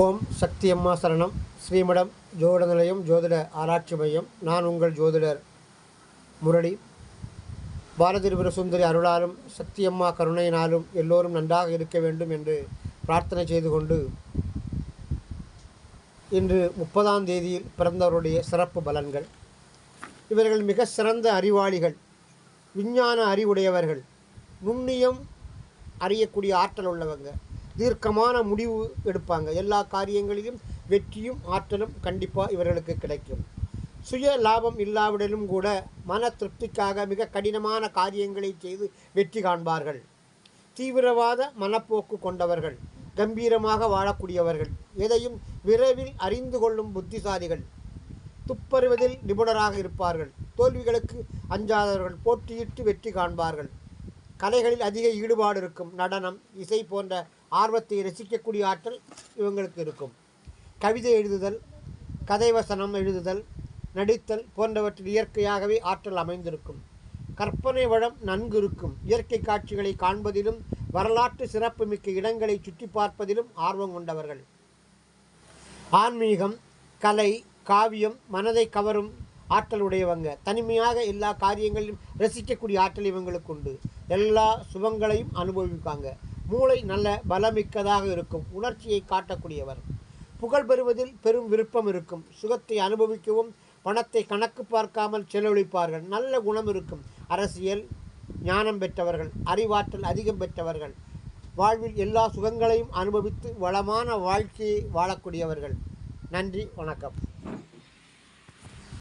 ஓம் சக்தி அம்மா சரணம். ஸ்ரீமடம் ஜோதிட நிலையம் ஜோதிட ஆராய்ச்சி மையம். நான் உங்கள் ஜோதிடர் முரளி. பாரதிபுர சுந்தரி அருளாலும் சக்தி அம்மா கருணையினாலும் எல்லோரும் நன்றாக இருக்க வேண்டும் என்று பிரார்த்தனை செய்து கொண்டு இன்று முப்பதாம் தேதியில் பிறந்தவருடைய சிறப்பு பலன்கள். இவர்கள் மிக சிறந்த அறிவாளிகள் விஞ்ஞான அறிவுடையவர்கள் நுண்ணியம் அறியக்கூடிய ஆற்றல் உள்ளவங்க. தீர்க்கமான முடிவு எடுப்பாங்க. எல்லா காரியங்களிலும் வெற்றியும் ஆற்றலும் கண்டிப்பாக இவர்களுக்கு கிடைக்கும். சுய லாபம் இல்லாவிடலும் கூட மன திருப்திக்காக மிக கடினமான காரியங்களை செய்து வெற்றி காண்பார்கள். தீவிரவாத மனப்போக்கு கொண்டவர்கள் கம்பீரமாக வாழக்கூடியவர்கள் எதையும் விரைவில் அறிந்து கொள்ளும் புத்திசாலிகள் துப்பறிவதில் நிபுணராக இருப்பார்கள். தோல்விகளுக்கு அஞ்சாதவர்கள் போட்டியிட்டு வெற்றி காண்பார்கள். கலைகளில் அதிக ஈடுபாடு இருக்கும். நடனம் இசை போன்ற ஆர்வத்தை ரசிக்கக்கூடிய ஆற்றல் இவங்களுக்கு இருக்கும். கவிதை எழுதுதல் கதைவசனம் எழுதுதல் நடித்தல் போன்றவற்றில் இயற்கையாகவே ஆற்றல் அமைந்திருக்கும். கற்பனை வளம் நன்கு இருக்கும். இயற்கை காட்சிகளை காண்பதிலும் வரலாற்று சிறப்புமிக்க இடங்களை சுற்றி பார்ப்பதிலும் ஆர்வம் கொண்டவர்கள். ஆன்மீகம் கலை காவியம் மனதை கவரும் ஆற்றல் உடையவங்க தனிமையாக எல்லா காரியங்களிலும் ரசிக்கக்கூடிய ஆற்றல் இவங்களுக்கு உண்டு. எல்லா சுபங்களையும் அனுபவிப்பாங்க. மூளை நல்ல பலமிக்கதாக இருக்கும். உணர்ச்சியை காட்டக்கூடியவர். புகழ் பெறுவதில் பெரும் விருப்பம் இருக்கும். சுகத்தை அனுபவிக்கவும் பணத்தை கணக்கு பார்க்காமல் செலவழிப்பார்கள். நல்ல குணம் இருக்கும். அரசியல் ஞானம் பெற்றவர்கள் அறிவாற்றல் அதிகம் பெற்றவர்கள் வாழ்வில் எல்லா சுகங்களையும் அனுபவித்து வளமான வாழ்க்கையை வாழக்கூடியவர்கள். நன்றி வணக்கம்.